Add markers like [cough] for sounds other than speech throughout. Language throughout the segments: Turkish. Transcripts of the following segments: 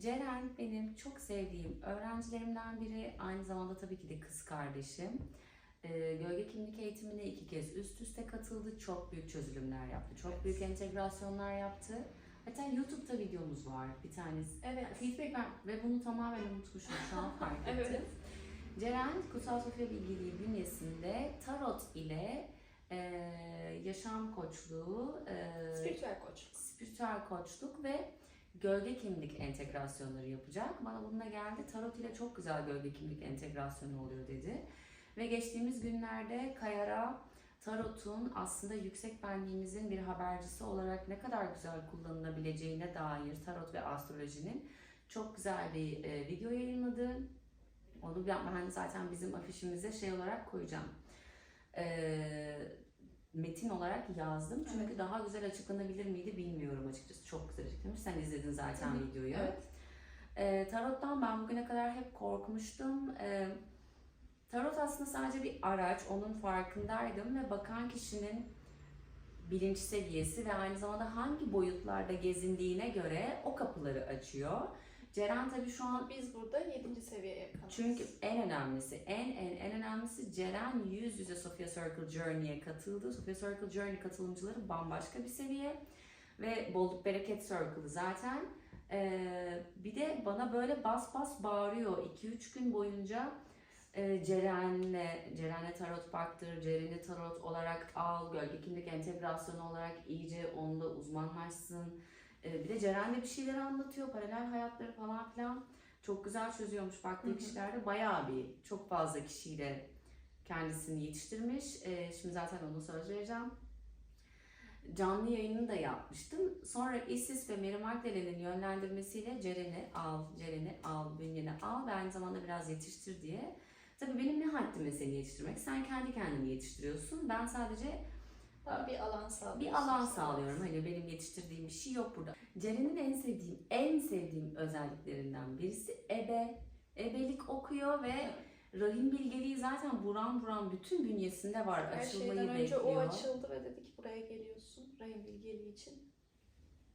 Ceren benim çok sevdiğim öğrencilerimden biri. Aynı zamanda tabii ki de kız kardeşim. Ee, gölge kimlik eğitimine iki kez üst üste katıldı. Çok büyük çözülümler yaptı. Çok Evet. büyük entegrasyonlar yaptı. Hatta YouTube'da videomuz var bir tanesi. Evet. Feedback ver ve bunu tamamen unutmuşum şu an fark [laughs] ettim. Evet. Ceren Kutsal Sofya Bilgiliği bünyesinde tarot ile e, yaşam koçluğu, e, Spiritüel koç. spiritüel koçluk ve gölge kimlik entegrasyonları yapacak. Bana bununla geldi. Tarot ile çok güzel gölge kimlik entegrasyonu oluyor dedi. Ve geçtiğimiz günlerde Kayara Tarot'un aslında yüksek benliğimizin bir habercisi olarak ne kadar güzel kullanılabileceğine dair tarot ve astrolojinin çok güzel bir e, video yayınladı. Onu ben zaten bizim afişimize şey olarak koyacağım. E, metin olarak yazdım. Çünkü Evet. daha güzel açıklanabilir miydi bilmiyorum açıkçası. Çok güzel açıklamış. Sen izledin zaten hı. videoyu. Evet. E, tarottan ben bugüne kadar hep korkmuştum. E, tarot aslında sadece bir araç. Onun farkındaydım ve bakan kişinin bilinç seviyesi ve aynı zamanda hangi boyutlarda gezindiğine göre o kapıları açıyor. Ceren tabii şu an Biz burada 7. seviyeye yakınız. çünkü en önemlisi, en en en önemlisi Ceren yüz yüze Sophia Circle Journey'e katıldı. Sophia Circle Journey katılımcıları bambaşka bir seviye ve bolluk bereket circle'ı zaten. Ee, bir de bana böyle bas bas bağırıyor 2-3 gün boyunca e, Ceren'le, Ceren'le tarot baktır, Ceren'i tarot olarak al, gölge kimlik entegrasyonu olarak iyice onda uzmanlaşsın. Ee, bir de Ceren de bir şeyler anlatıyor, paralel hayatları falan filan. Çok güzel çözüyormuş baktığı kişilerde. Bayağı bir, çok fazla kişiyle kendisini yetiştirmiş. Ee, şimdi zaten onu söz vereceğim. Canlı yayını da yapmıştım. Sonra Isis ve Mary Magdalene'in yönlendirmesiyle Ceren'i al, Ceren'i al, bünyeni al ve aynı zamanda biraz yetiştir diye. Tabii benim ne haddime seni yetiştirmek? Sen kendi kendini yetiştiriyorsun. Ben sadece Bana bir alan sağlıyorsunuz. bir alan sağlıyorum. Hani benim yetiştirdiğim bir şey yok burada. Ceren'in en sevdiğim, en sevdiğim özelliklerinden birisi ebe. Ebelik okuyor ve Evet. rahim bilgeliği zaten buram buram bütün bünyesinde var. Her Açılmayı şeyden önce bekliyor. o açıldı ve dedi ki buraya geliyorsun rahim bilgeliği için.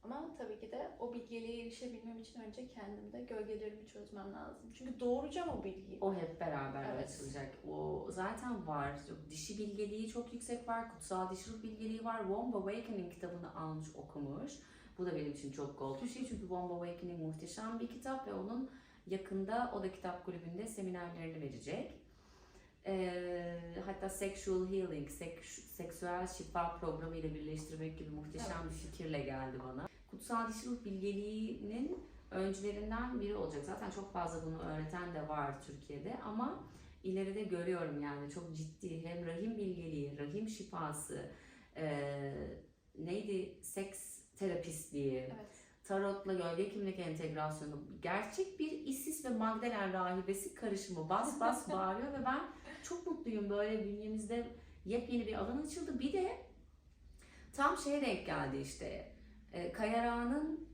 Ama tabii ki de o bilgeliğe erişebilmem için önce kendimde gölgelerimi çözmem lazım. Çünkü doğuracağım o bilgiyi. O hep beraber Evet. açılacak. O zaten var. Dişi bilgeliği çok yüksek var. Kutsal dişilik bilgeliği var. Womb Awakening kitabını almış okumuş. Bu da benim için çok gold bir şey. Çünkü Womb Awakening muhteşem bir kitap ve onun yakında o da kitap kulübünde seminerlerini verecek. Ee, hatta sexual healing, seks, seksüel şifa programı ile birleştirmek gibi muhteşem Evet. bir fikirle geldi bana. Kutsal dişilik bilgeliğinin öncülerinden biri olacak. Zaten çok fazla bunu öğreten de var Türkiye'de ama ileride görüyorum yani çok ciddi hem rahim bilgeliği, rahim şifası, eee, neydi seks terapistliği, Evet. tarotla gölge kimlik entegrasyonu, gerçek bir Isis ve Magdalen rahibesi karışımı bas bas [laughs] bağırıyor ve ben çok mutluyum böyle bünyemizde yepyeni bir alan açıldı. Bir de tam şeye denk geldi işte e, Kayarağ'ın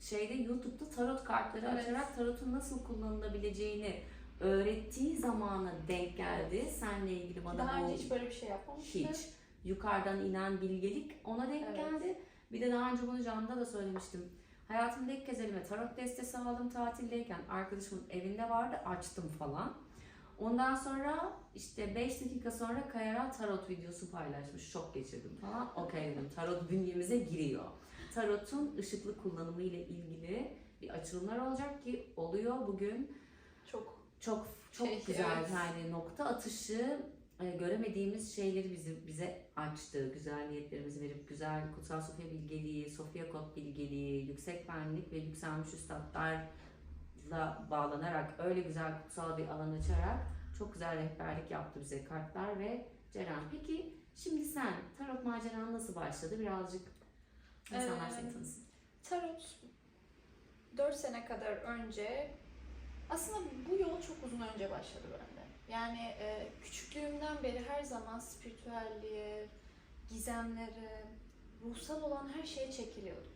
şeyde YouTube'da tarot kartları Evet. açarak tarotun nasıl kullanılabileceğini öğrettiği zamana denk geldi. Seninle ilgili bana Daha önce hiç böyle bir şey yapmamıştım. hiç yukarıdan inen bilgelik ona denk Evet. geldi. Bir de daha önce bunu Can'da da söylemiştim. Hayatımda ilk kez elime tarot destesi aldım tatildeyken. Arkadaşımın evinde vardı açtım falan. Ondan sonra işte 5 dakika sonra Kayara tarot videosu paylaşmış. Şok geçirdim falan. Okey dedim tarot bünyemize giriyor. Tarotun ışıklı kullanımı ile ilgili bir açılımlar olacak ki oluyor bugün. Çok Çok çok Şey, güzel evet. yani nokta atışı e, göremediğimiz şeyleri bizi bize açtı. Güzel niyetlerimizi verip güzel kutsal Sofya bilgeliği, Sofya kod bilgeliği, yüksek benlik ve yükselmiş üstadlarla bağlanarak öyle güzel kutsal bir alan açarak çok güzel rehberlik yaptı bize kartlar ve Ceren. Peki şimdi sen tarot maceran nasıl başladı? Birazcık insanlar seni Ee, tanısın. Tarot 4 sene kadar önce aslında bu yol çok uzun önce başladı bende. Yani e, küçüklüğümden beri her zaman spiritüelliğe, gizemlere, ruhsal olan her şeye çekiliyordum.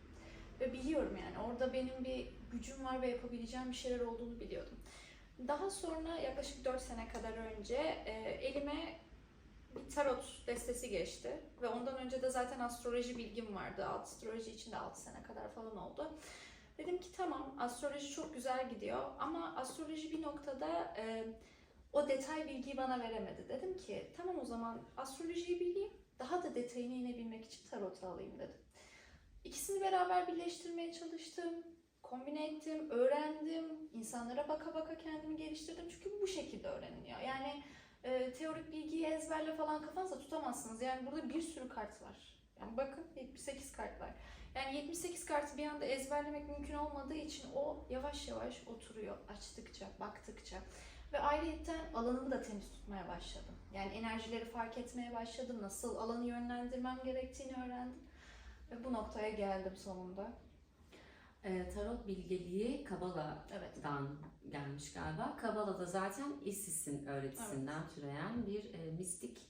Ve biliyorum yani orada benim bir gücüm var ve yapabileceğim bir şeyler olduğunu biliyordum. Daha sonra yaklaşık 4 sene kadar önce e, elime bir tarot destesi geçti. Ve ondan önce de zaten astroloji bilgim vardı. Astroloji için de 6 sene kadar falan oldu. Dedim ki tamam astroloji çok güzel gidiyor ama astroloji bir noktada e, o detay bilgiyi bana veremedi. Dedim ki tamam o zaman astrolojiyi bileyim daha da detayına inebilmek için tarot alayım dedim. İkisini beraber birleştirmeye çalıştım. Kombine ettim, öğrendim. insanlara baka baka kendimi geliştirdim. Çünkü bu şekilde öğreniliyor. Yani e, teorik bilgiyi ezberle falan kafanızda tutamazsınız. Yani burada bir sürü kart var. Yani bakın 78 kart var. Yani 78 kartı bir anda ezberlemek mümkün olmadığı için o yavaş yavaş oturuyor açtıkça, baktıkça. Ve ayrıyetten alanımı da temiz tutmaya başladım. Yani enerjileri fark etmeye başladım. Nasıl alanı yönlendirmem gerektiğini öğrendim. Ve bu noktaya geldim sonunda. Ee, tarot bilgeliği Kabala'dan Evet. gelmiş galiba. Kabala da zaten Isis'in öğretisinden türeyen bir e, mistik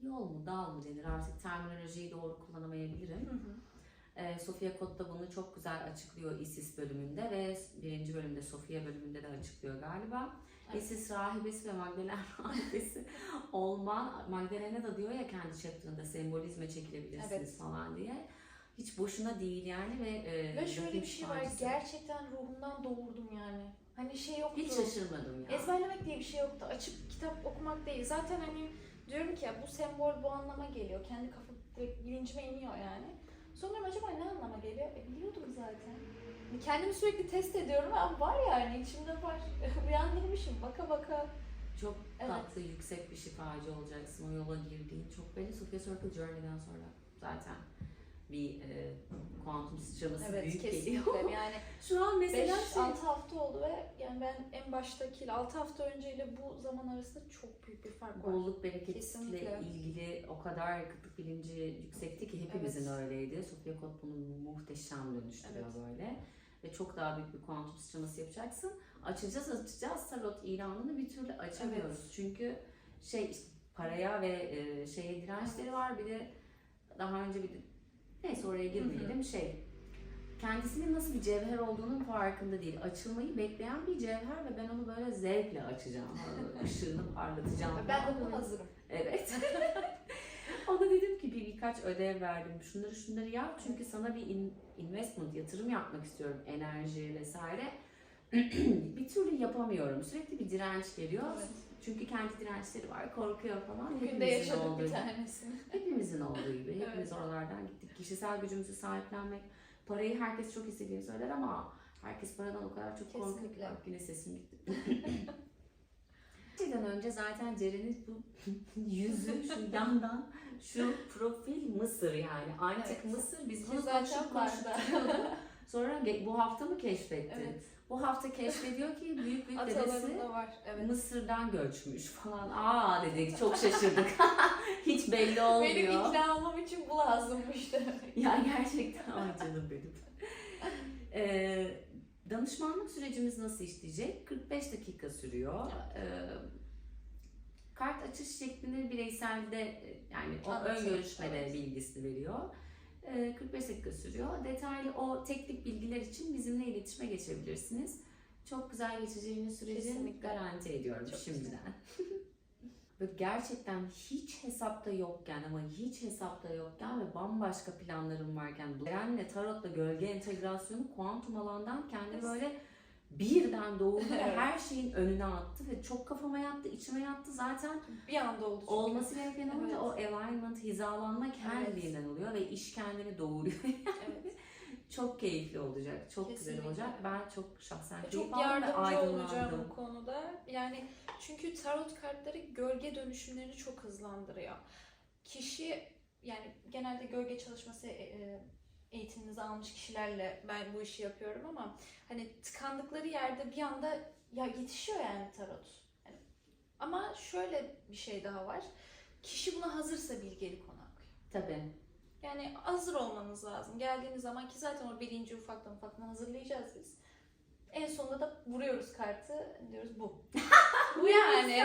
yol mu, dal mı denir artık terminolojiyi doğru kullanamayabilirim. Hı hı. Ee, Sofia Kott da bunu çok güzel açıklıyor Isis bölümünde ve birinci bölümde Sofia bölümünde de açıklıyor galiba. Evet. Isis rahibesi ve Magdalena [laughs] rahibesi olman, Magdalena da diyor ya kendi chapter'ında sembolizme çekilebilirsiniz Evet. falan diye. Hiç boşuna değil yani ve e, Ve şöyle bir şey var. Gerçekten ruhumdan doğurdum yani. Hani şey yoktu. Hiç şaşırmadım ya. Ezberlemek diye bir şey yoktu. Açıp kitap okumak değil. Zaten hani diyorum ki ya bu sembol bu anlama geliyor. Kendi kafa bilincime iniyor yani. Sonra acaba ne anlama geliyor? E biliyordum zaten. Kendimi sürekli test ediyorum ama var yani içimde var. [laughs] Uyandırmışım baka baka. Çok Evet. tatlı, yüksek bir şifacı olacaksın o yola girdiğin. Çok belli. Sofia Circle Journey'den sonra zaten bir e, kuantum sıçraması Evet büyük kesinlikle. geliyor. [laughs] Yani Şu an mesela 5-6 şey, hafta oldu ve yani ben en baştaki 6 hafta önceyle bu zaman arasında çok büyük bir fark var. bolluk bereketle Kesinlikle. ilgili o kadar kıtlık bilinci yüksekti ki hepimizin Evet. öyleydi. Sofia Kott bunu muhteşem dönüştürüyor böyle. Ve çok daha büyük bir kuantum sıçraması yapacaksın. Açacağız açacağız tarot ilanını bir türlü açamıyoruz. Evet. Çünkü şey işte paraya ve e, şeye dirençleri var. Bir de daha önce bir de neyse oraya girmeyelim şey kendisinin nasıl bir cevher olduğunun farkında değil. Açılmayı bekleyen bir cevher ve ben onu böyle zevkle açacağım. [laughs] Işığını parlatacağım. Ben de buna hazırım. Evet. [laughs] Ona dedim ki bir birkaç ödev verdim. Şunları şunları yap çünkü sana bir in- investment, yatırım yapmak istiyorum. Enerji vesaire. [clears throat] bir türlü yapamıyorum. Sürekli bir direnç geliyor. Evet. Çünkü kendi dirençleri var, korkuyor falan. Bugün de yaşadık olduğu bir tanesini. Hepimizin olduğu gibi. Hepimiz Evet. oralardan gittik. Kişisel gücümüzü sahiplenmek. Parayı herkes çok istediğini söyler ama herkes paradan o kadar çok korkuyor. Bak yine sesim gitti. [laughs] Şeyden önce zaten Ceren'in bu [laughs] yüzü şu yandan şu profil Mısır yani. Antik Evet. Mısır biz bunu zaten duruyorduk. Sonra bu hafta mı keşfetti? Evet. Bu hafta keşfediyor ki büyük büyük [laughs] dedesi var. Evet. Mısır'dan göçmüş falan. Aa dedik çok şaşırdık. [laughs] Hiç belli Benim olmuyor. ikna olmam için bu lazımmış demek. [laughs] ya gerçekten ay canım benim. Ee, danışmanlık sürecimiz nasıl işleyecek? 45 dakika sürüyor. Ee, kart açış şeklini bireyselde e, yani o ön görüşmede evet. bilgisini veriyor. Ee, 45 dakika sürüyor. Detaylı o teknik bilgiler için bizimle iletişime geçebilirsiniz. Çok güzel geçeceğini süreci Kesinlikle. garanti ediyorum Çok şimdiden. [laughs] Ve gerçekten hiç hesapta yokken ama hiç hesapta yokken ve bambaşka planlarım varken Beren'le Tarot'la gölge entegrasyonu kuantum alandan kendini böyle birden doğurdu ve [laughs] Evet. her şeyin önüne attı ve çok kafama yattı, içime yattı. Zaten Bir anda oldu çünkü. olması gereken olunca Evet. o alignment, hizalanma kendiliğinden oluyor ve iş kendini doğuruyor. Evet. [laughs] çok keyifli olacak, çok güzel Kesinlikle. olacak. Ben çok şahsen keyif Çok aldım ve olacağım bu konuda. Yani çünkü tarot kartları gölge dönüşümlerini çok hızlandırıyor. Kişi yani genelde gölge çalışması e, e, eğitimimizi almış kişilerle ben bu işi yapıyorum ama hani tıkandıkları yerde bir anda ya yetişiyor yani tarot. Yani, ama şöyle bir şey daha var. Kişi buna hazırsa bilgelik konaklıyor. Tabii. Yani hazır olmanız lazım. Geldiğiniz zaman ki zaten o birinci ufaktan ufaktan hazırlayacağız biz. En sonunda da vuruyoruz kartı. Diyoruz bu. [laughs] bu yani.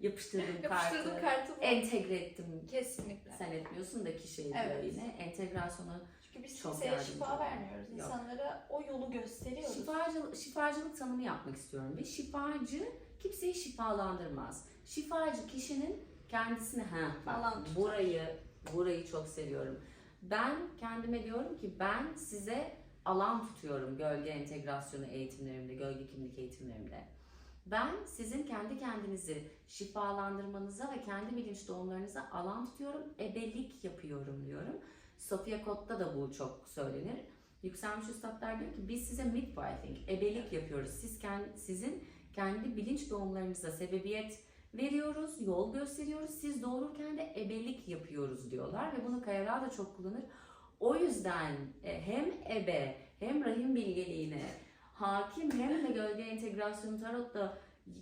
Yapıştırdım Yapıştırdım kartı. kartı bu. Entegre ettim. Kesinlikle. Sen etmiyorsun da kişi ediyor Evet. yine. Entegrasyonu Çünkü biz Çok kimseye yardımcı şifa oluyor. vermiyoruz. Yok. İnsanlara o yolu gösteriyoruz. Şifacılık, şifacılık tanımı yapmak istiyorum. Bir şifacı kimseyi şifalandırmaz. Şifacı kişinin kendisini ha Alan bak, tutar. burayı burayı çok seviyorum. Ben kendime diyorum ki ben size alan tutuyorum gölge entegrasyonu eğitimlerimde, gölge kimlik eğitimlerimde. Ben sizin kendi kendinizi şifalandırmanıza ve kendi bilinç doğumlarınıza alan tutuyorum, ebelik yapıyorum diyorum. Sofia Kott'ta da bu çok söylenir. Yükselmiş Üstadlar diyor ki biz size midwifing, ebelik yapıyoruz. Siz kendi, sizin kendi bilinç doğumlarınıza sebebiyet veriyoruz, yol gösteriyoruz. Siz doğururken de ebelik yapıyoruz diyorlar ve bunu Kayalar da çok kullanır. O yüzden e, hem ebe hem rahim bilgeliğine hakim hem de gölge entegrasyonu tarotta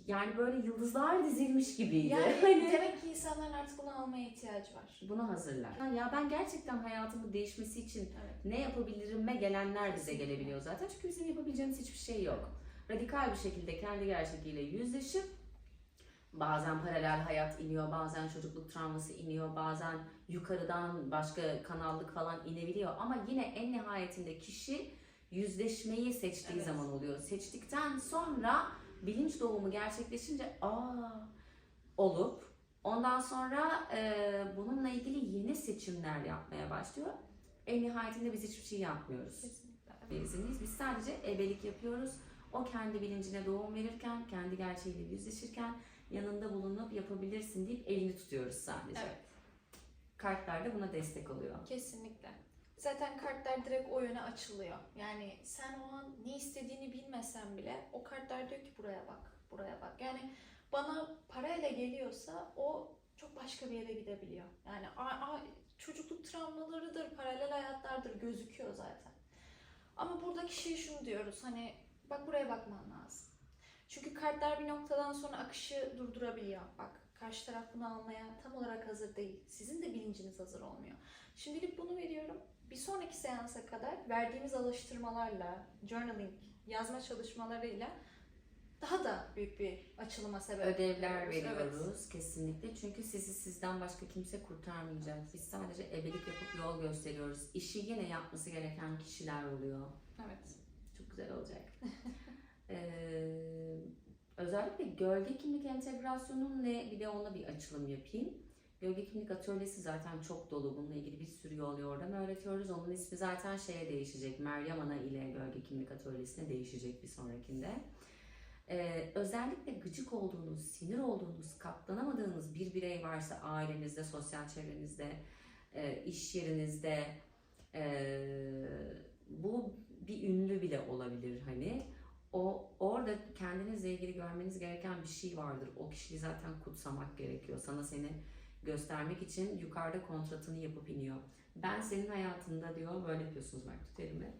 yani böyle yıldızlar dizilmiş gibiydi. Yani [laughs] Hani- demek ki insanların artık bunu almaya ihtiyacı var. Buna hazırlar. Ya ben gerçekten hayatımın değişmesi için Evet. ne yapabilirime gelenler bize gelebiliyor zaten. Çünkü bizim yapabileceğimiz hiçbir şey yok. Radikal bir şekilde kendi gerçekliğiyle yüzleşip bazen paralel hayat iniyor, bazen çocukluk travması iniyor, bazen yukarıdan başka kanallık falan inebiliyor. Ama yine en nihayetinde kişi yüzleşmeyi seçtiği Evet. zaman oluyor. Seçtikten sonra bilinç doğumu gerçekleşince aa olup ondan sonra e, bununla ilgili yeni seçimler yapmaya başlıyor. En nihayetinde biz hiçbir şey yapmıyoruz. Kesinlikle. izinliyiz. Biz sadece ebelik yapıyoruz. O kendi bilincine doğum verirken, kendi gerçeğiyle yüzleşirken yanında bulunup yapabilirsin deyip elini tutuyoruz sadece. Evet. Kartlar da buna destek oluyor. Kesinlikle. Zaten kartlar direkt o yöne açılıyor. Yani sen o an ne istediğini bilmesen bile o kartlar diyor ki buraya bak, buraya bak. Yani bana parayla geliyorsa o çok başka bir yere gidebiliyor. Yani a, a, çocukluk travmalarıdır, paralel hayatlardır gözüküyor zaten. Ama buradaki şey şunu diyoruz hani bak buraya bakman lazım. Çünkü kartlar bir noktadan sonra akışı durdurabiliyor. Bak karşı taraf bunu almaya tam olarak hazır değil. Sizin de bilinciniz hazır olmuyor. Şimdilik bunu veriyorum. Bir sonraki seansa kadar verdiğimiz alıştırmalarla, journaling, yazma çalışmalarıyla daha da büyük bir açılıma sebep Ödevler veriyoruz. veriyoruz kesinlikle. Çünkü sizi sizden başka kimse kurtarmayacak. Biz sadece ebelik yapıp yol gösteriyoruz. İşi yine yapması gereken kişiler oluyor. Evet. evet. Çok güzel olacak. [laughs] Ee, özellikle gölge kimlik entegrasyonun ne bir de ona bir açılım yapayım. Gölge kimlik atölyesi zaten çok dolu. Bununla ilgili bir sürü yol oradan öğretiyoruz. Onun ismi zaten şeye değişecek. Meryem Ana ile Gölge Kimlik Atölyesi'ne değişecek bir sonrakinde. Ee, özellikle gıcık olduğunuz, sinir olduğunuz, katlanamadığınız bir birey varsa ailenizde, sosyal çevrenizde, e, iş yerinizde, e, bu bir ünlü bile olabilir hani. O orada kendinizle ilgili görmeniz gereken bir şey vardır. O kişiyi zaten kutsamak gerekiyor. Sana seni göstermek için yukarıda kontratını yapıp iniyor. Ben senin hayatında diyor böyle yapıyorsunuz bak tut elimi.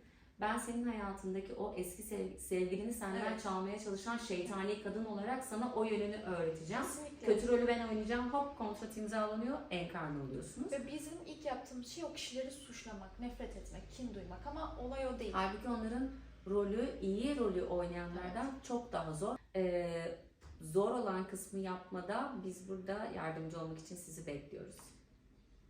Ben senin hayatındaki o eski sev- sevgilini senden Evet. çalmaya çalışan şeytani kadın olarak sana o yönünü öğreteceğim. Kesinlikle. Kötü rolü ben oynayacağım. Hop kontrat imzalanıyor. Enkarne oluyorsunuz. Ve bizim ilk yaptığımız şey o kişileri suçlamak, nefret etmek, kin duymak ama olay o değil. Halbuki onların rolü, iyi rolü oynayanlardan çok daha zor. Ee, zor olan kısmı yapmada biz burada yardımcı olmak için sizi bekliyoruz.